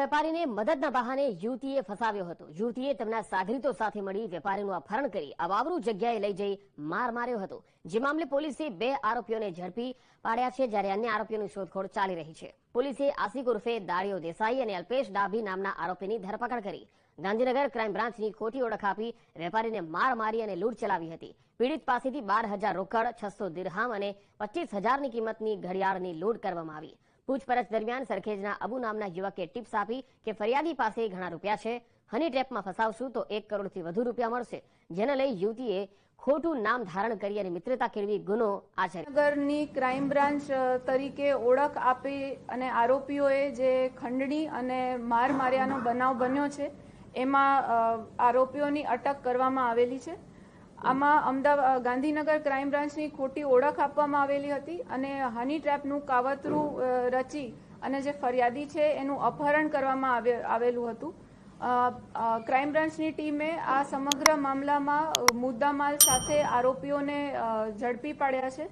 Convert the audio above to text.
વેપારીને મદદના બહાને યુવતીએ ફસાવ્યો હતો. યુવતીએ તેમના સાગરીતો સાથે મળી વેપારીનું અપહરણ કરી અવાવરૂ જગ્યાએ લઈ જઈ માર માર્યો હતો. જે મામલે પોલીસે બે આરોપીઓને ઝડપી પાડ્યા છે જ્યારે અન્ય આરોપીઓની શોધખોળ ચાલી રહી છે. પોલીસે આસિક ઉર્ફે દાળીઓ દેસાઈ અને અલ્પેશ ડાભી નામના આરોપીની ધરપકડ કરી. ગાંધીનગર ક્રાઇમ બ્રાન્ચની ખોટી ઓળખ આપી વેપારીને માર મારી અને લૂંટ ચલાવી હતી. પીડિત પાસેથી બાર હજાર રોકડ, છસો દિરહામ અને પચીસ હજારની કિંમતની ઘડિયાળની લૂંટ કરવામાં આવી. પૂછપરછ દરમિયાન સરખેજના અબુ નામના યુવકે ટિપ્સ આપી કે ફરિયાદી પાસે ઘણા રૂપિયા છે. હની ટ્રેપમાં ફસાવશું તો એક કરોડથી વધુ રૂપિયા મળશે. જેને લઈ યુવતીએ ખોટું નામ ધારણ કરી અને મિત્રતા કેળવી ગુનો આચર્યો. નગરની ક્રાઇમ બ્રાન્ચ તરીકે ઓળખ આપી અને આરોપીઓએ જે ખંડણી અને માર માર્યાનો બનાવ બન્યો છે, એમાં આરોપીઓની અટક કરવામાં આવેલી છે. આમાં અમદાવાદ ગાંધીનગર ક્રાઇમ બ્રાન્ચની ખોટી ઓળખ આપવામાં આવેલી હતી અને હની ટ્રેપનું કાવતરું રચી અને જે ફરિયાદી છે એનું અપહરણ કરવામાં આવે- આવેલું હતું. ક્રાઇમ બ્રાન્ચની ટીમે આ સમગ્ર મામલામાં મુદ્દામાલ સાથે આરોપીઓને ઝડપી પાડ્યા છે.